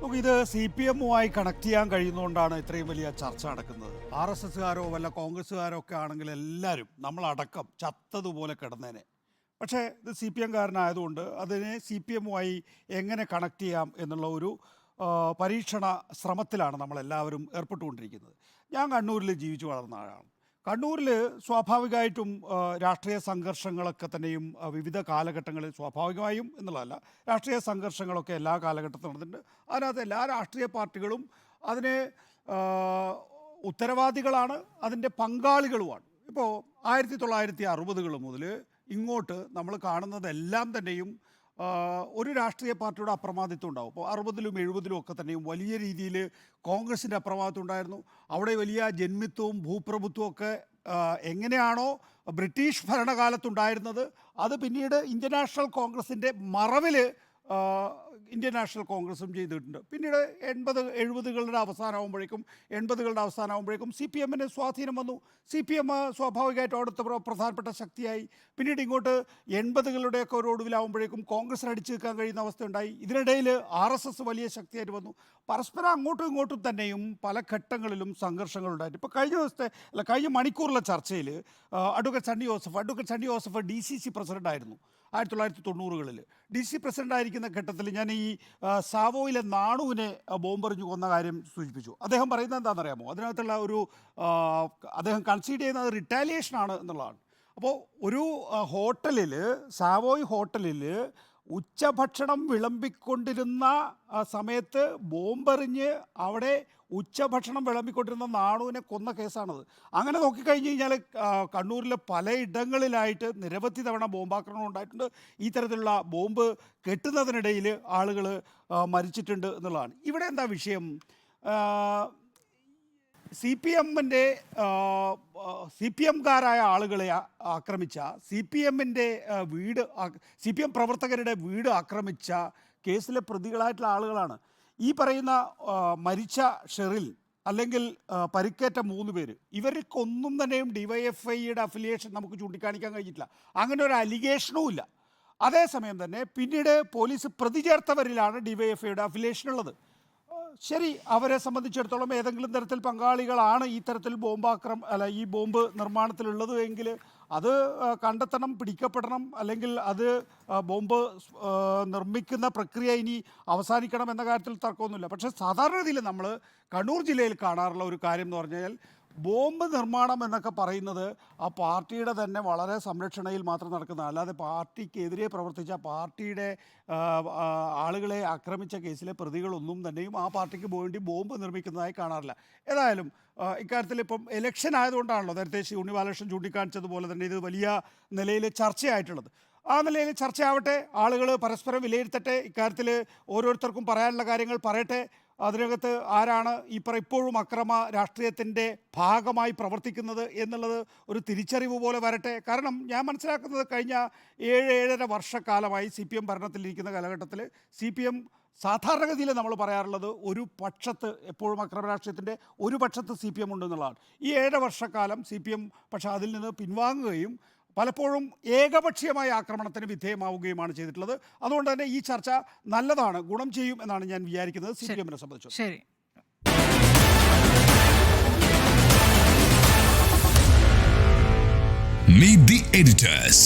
നമുക്ക് ഇത് C P എമ്മുമായി connect ചെയ്യാൻ കഴിയുന്നതുകൊണ്ടാണ് ഇത്രയും വലിയ ചർച്ച നടക്കുന്നത്. ആർ എസ് എസ്സുകാരോ വല്ല കോൺഗ്രസ്സുകാരോ ഒക്കെ ആണെങ്കിൽ എല്ലാവരും നമ്മളടക്കം ചത്തതുപോലെ കിടന്നേനെ. പക്ഷേ ഇത് സി പി എംകാരനായതുകൊണ്ട് അതിനെ സി പി എമ്മുമായി എങ്ങനെ കണക്ട് ചെയ്യാം എന്നുള്ള ഒരു പരീക്ഷണ ശ്രമത്തിലാണ് നമ്മളെല്ലാവരും ഏർപ്പെട്ടുകൊണ്ടിരിക്കുന്നത്. ഞാൻ കണ്ണൂരിൽ ജീവിച്ചു വളർന്ന ആളാണ്. കണ്ണൂരിൽ സ്വാഭാവികമായിട്ടും രാഷ്ട്രീയ സംഘർഷങ്ങളൊക്കെ തന്നെയും വിവിധ കാലഘട്ടങ്ങളിൽ സ്വാഭാവികമായും എന്നുള്ളതല്ല രാഷ്ട്രീയ സംഘർഷങ്ങളൊക്കെ എല്ലാ കാലഘട്ടത്തിലും നടന്നിട്ടുണ്ട്. അതിനകത്ത് എല്ലാ രാഷ്ട്രീയ പാർട്ടികളും അതിനെ ഉത്തരവാദികളാണ് അതിന്റെ പങ്കാളികളുമാണ്. ഇപ്പോൾ ആയിരത്തി തൊള്ളായിരത്തി അറുപതുകൾ മുതൽ ഇങ്ങോട്ട് നമ്മൾ കാണുന്നതെല്ലാം തന്നെയും ഒരു രാഷ്ട്രീയ പാർട്ടിയുടെ അപ്രമാദിത്വം ഉണ്ടാവും. ഇപ്പോൾ അറുപതിലും എഴുപതിലും ഒക്കെ തന്നെയും വലിയ രീതിയിൽ കോൺഗ്രസിന്റെ അപ്രമാദിത്വം ഉണ്ടായിരുന്നു. അവിടെ വലിയ ജന്മിത്വവും ഭൂപ്രഭുത്വവും ഒക്കെ എങ്ങനെയാണോ ബ്രിട്ടീഷ് ഭരണകാലത്തുണ്ടായിരുന്നത് അത് പിന്നീട് ഇന്ത്യൻ നാഷണൽ കോൺഗ്രസിന്റെ മറവിൽ ഇന്ത്യൻ നാഷണൽ കോൺഗ്രസും ചെയ്തിട്ടുണ്ട്. പിന്നീട് എൺപത് എഴുപതുകളുടെ അവസാനമാകുമ്പോഴേക്കും എൺപതുകളുടെ അവസാനമാകുമ്പോഴേക്കും സി പി എമ്മിന് സ്വാധീനം വന്നു. സി പി എം സ്വാഭാവികമായിട്ടും അവിടുത്തെ പ്രധാനപ്പെട്ട ശക്തിയായി. പിന്നീട് ഇങ്ങോട്ട് എൺപതുകളുടെയൊക്കെ ഒരു ഒടുവിലാവുമ്പോഴേക്കും കോൺഗ്രസിന് അടിച്ചു നിൽക്കാൻ കഴിയുന്ന അവസ്ഥയുണ്ടായി. ഇതിനിടയിൽ ആർ എസ് എസ് വലിയ ശക്തിയായിട്ട് വന്നു. പരസ്പരം അങ്ങോട്ടും ഇങ്ങോട്ടും തന്നെയും പല ഘട്ടങ്ങളിലും സംഘർഷങ്ങളുണ്ടായിട്ട് ഇപ്പോൾ കഴിഞ്ഞ ദിവസത്തെ അല്ല കഴിഞ്ഞ മണിക്കൂറിലെ ചർച്ചയിൽ advocate Sunny Joseph advocate Sunny Joseph D C C പ്രസിഡന്റായിരുന്നു ആയിരത്തി തൊള്ളായിരത്തി തൊണ്ണൂറുകളിൽ ഡി സി പ്രസിഡന്റായിരിക്കുന്ന ഘട്ടത്തിൽ ഞാൻ ഈ സാവോയിലെ നാണുവിനെ ബോംബെറിഞ്ഞു കൊന്ന കാര്യം സൂചിപ്പിച്ചു. അദ്ദേഹം പറയുന്നത് എന്താണെന്നറിയാമോ? അതിനകത്തുള്ള ഒരു അദ്ദേഹം കൺസീഡ് ചെയ്യുന്നത് റിട്ടാലിയേഷൻ ആണ് എന്നുള്ളതാണ്. അപ്പോൾ ഒരു ഹോട്ടലിൽ സാവോയ് ഹോട്ടലിൽ ഉച്ചഭക്ഷണം വിളമ്പിക്കൊണ്ടിരുന്ന സമയത്ത് ബോംബെറിഞ്ഞ് അവിടെ ഉച്ചഭക്ഷണം വിളമ്പിക്കൊണ്ടിരുന്ന നാണുവിനെ കൊന്ന കേസാണത്. അങ്ങനെ നോക്കിക്കഴിഞ്ഞ് കഴിഞ്ഞാൽ കണ്ണൂരിലെ പലയിടങ്ങളിലായിട്ട് നിരവധി തവണ ബോംബാക്രമണം ഉണ്ടായിട്ടുണ്ട്. ഈ തരത്തിലുള്ള ബോംബ് കെട്ടുന്നതിനിടയിൽ ആളുകൾ മരിച്ചിട്ടുണ്ട് എന്നുള്ളതാണ്. ഇവിടെ എന്താ വിഷയം? സി പി എമ്മിന്റെ സി പി എംകാരായ ആളുകളെ ആക്രമിച്ച സി പി എമ്മിന്റെ വീട് സി പി എം പ്രവർത്തകരുടെ വീട് ആക്രമിച്ച കേസിലെ പ്രതികളായിട്ടുള്ള ആളുകളാണ്. ഈ പറയുന്ന മരിച്ച ഷെറിൽ അല്ലെങ്കിൽ പരിക്കേറ്റ മൂന്ന് പേര് ഇവർക്കൊന്നും തന്നെയും ഡിവൈഎഫ്ഐയുടെ അഫിലിയേഷൻ നമുക്ക് ചൂണ്ടിക്കാണിക്കാൻ കഴിഞ്ഞിട്ടില്ല. അങ്ങനെ ഒരു അലിഗേഷനും ഇല്ല. അതേസമയം തന്നെ പിന്നീട് പോലീസ് പ്രതി ചേർത്തവരിലാണ് ഡിവൈഎഫ്ഐയുടെ അഫിലിയേഷൻ ഉള്ളത്. ശരി അവരെ സംബന്ധിച്ചിടത്തോളം ഏതെങ്കിലും തരത്തിൽ പങ്കാളികളാണ് ഈ തരത്തിൽ ബോംബാക്രം അല്ല ഈ ബോംബ് നിർമ്മാണത്തിലുള്ളത് എങ്കിൽ അത് കണ്ടെത്തണം പിടിക്കപ്പെടണം അല്ലെങ്കിൽ അത് ബോംബ് നിർമ്മിക്കുന്ന പ്രക്രിയ ഇനി അവസാനിക്കണം എന്ന കാര്യത്തിൽ തർക്കമൊന്നുമില്ല. പക്ഷേ സാധാരണഗതിയിൽ നമ്മൾ കണ്ണൂർ ജില്ലയിൽ കാണാറുള്ള ഒരു കാര്യം എന്ന് പറഞ്ഞാൽ ബോംബ് നിർമ്മാണം എന്നൊക്കെ പറയുന്നത് ആ പാർട്ടിയുടെ തന്നെ വളരെ സംരക്ഷണയിൽ മാത്രം നടക്കുന്ന അല്ലാതെ പാർട്ടിക്കെതിരെ പ്രവർത്തിച്ച പാർട്ടിയുടെ ആളുകളെ ആക്രമിച്ച കേസിലെ പ്രതികളൊന്നും തന്നെയും ആ പാർട്ടിക്ക് വേണ്ടി ബോംബ് നിർമ്മിക്കുന്നതായി കാണാറില്ല. ഏതായാലും ഇക്കാര്യത്തിൽ ഇപ്പം എലക്ഷൻ ആയതുകൊണ്ടാണല്ലോ നേരത്തെ ശ്രീ ഉണ്ണി ബാലകൃഷ്ണൻ ചൂണ്ടിക്കാണിച്ചതുപോലെ തന്നെ ഇത് വലിയ നിലയിൽ ചർച്ചയായിട്ടുള്ളത്. ആ നിലയിൽ ചർച്ചയാവട്ടെ ആളുകൾ പരസ്പരം വിലയിരുത്തട്ടെ ഇക്കാര്യത്തിൽ ഓരോരുത്തർക്കും പറയാനുള്ള കാര്യങ്ങൾ പറയട്ടെ. അതിനകത്ത് ആരാണ് ഈ ഇപ്പോഴും അക്രമ രാഷ്ട്രീയത്തിന്റെ ഭാഗമായി പ്രവർത്തിക്കുന്നത് എന്നുള്ളത് ഒരു തിരിച്ചറിവ് പോലെ വരട്ടെ. കാരണം ഞാൻ മനസ്സിലാക്കുന്നത് കഴിഞ്ഞ ഏഴ് ഏഴര വർഷക്കാലമായി സി പി എം ഭരണത്തിലിരിക്കുന്ന കാലഘട്ടത്തിൽ സി പി എം സാധാരണഗതിയിൽ നമ്മൾ പറയാറുള്ളത് ഒരു പക്ഷത്ത് എപ്പോഴും അക്രമ രാഷ്ട്രീയത്തിന്റെ ഒരു പക്ഷത്ത് സി പി എം ഉണ്ടെന്നുള്ളതാണ്. ഈ ഏഴര വർഷക്കാലം സി പി എം പക്ഷേ അതിൽ നിന്ന് പിൻവാങ്ങുകയും പലപ്പോഴും ഏകപക്ഷീയമായ ആക്രമണത്തിന് വിധേയമാവുകയുമാണ് ചെയ്തിട്ടുള്ളത്. അതുകൊണ്ട് തന്നെ ഈ ചർച്ച നല്ലതാണ് ഗുണം ചെയ്യും എന്നാണ് ഞാൻ വിചാരിക്കുന്നത്. സി പി എമ്മിനെ സംബന്ധിച്ചു ശരി. Meet the editors.